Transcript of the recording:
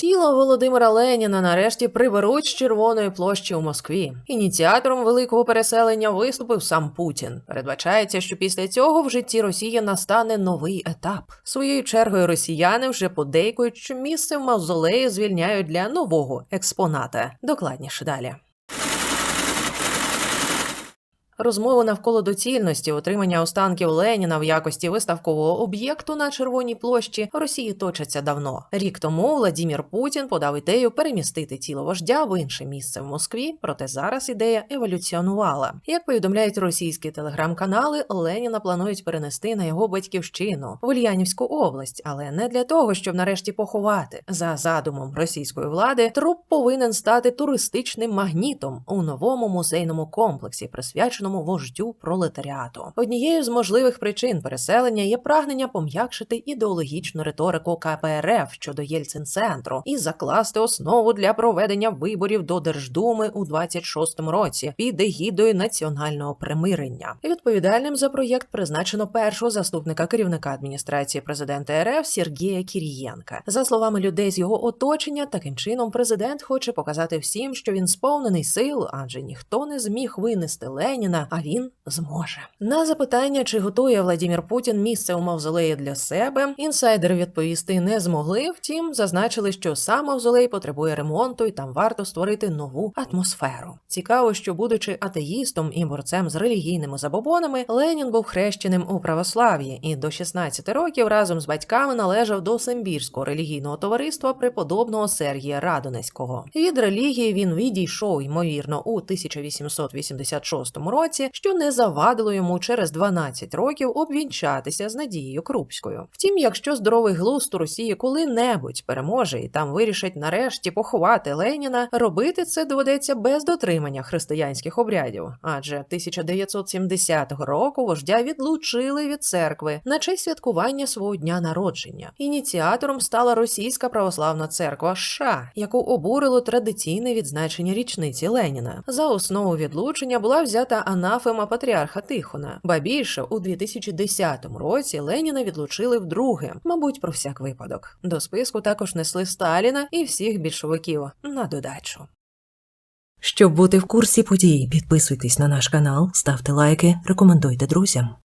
Тіло Володимира Леніна нарешті приберуть з червоної площі у Москві. Ініціатором великого переселення виступив сам Путін. Передбачається, що після цього в житті Росії настане новий етап. Своєю чергою росіяни вже подейкують, що місце в мавзолеї звільняють для нового експоната. Докладніше далі. Розмови навколо доцільності отримання останків Леніна в якості виставкового об'єкту на Червоній площі Росії точаться давно. Рік тому Владімір Путін подав ідею перемістити тіло вождя в інше місце в Москві, проте зараз ідея еволюціонувала. Як повідомляють російські телеграм-канали, Леніна планують перенести на його батьківщину в Ульянівську область, але не для того, щоб нарешті поховати. За задумом російської влади, труп повинен стати туристичним магнітом у новому музейному комплексі, присвяченому вождю пролетаріату. Однією з можливих причин переселення є прагнення пом'якшити ідеологічну риторику КПРФ щодо Єльцин-центру і закласти основу для проведення виборів до Держдуми у 26-му році під егідою національного примирення. Відповідальним за проєкт призначено першого заступника керівника адміністрації президента РФ Сергія Кірієнка. За словами людей з його оточення, таким чином президент хоче показати всім, що він сповнений сил, адже ніхто не зміг винести Леніна, а він зможе. На запитання, чи готує Владімір Путін місце у мавзолеї для себе, інсайдери відповісти не змогли. Втім, зазначили, що сам мавзолей потребує ремонту, і там варто створити нову атмосферу. Цікаво, що будучи атеїстом і борцем з релігійними забобонами, Ленін був хрещеним у православ'ї і до 16 років разом з батьками належав до Симбірського релігійного товариства преподобного Сергія Радонецького. Від релігії він відійшов, ймовірно, у 1886 році, що не завадило йому через 12 років обвінчатися з Надією Крупською. Втім, якщо здоровий глузд у Росії коли-небудь переможе і там вирішать нарешті поховати Леніна, робити це доведеться без дотримання християнських обрядів, адже 1970 року вождя відлучили від церкви на честь святкування свого дня народження. Ініціатором стала російська православна церква США, яку обурило традиційне відзначення річниці Леніна. За основу відлучення була взята анафема патріарха Тихона. Ба більше у 2010 році Леніна відлучили вдруге, мабуть, про всяк випадок. До списку також несли Сталіна і всіх більшовиків на додачу. Щоб бути в курсі подій, підписуйтесь на наш канал, ставте лайки, рекомендуйте друзям.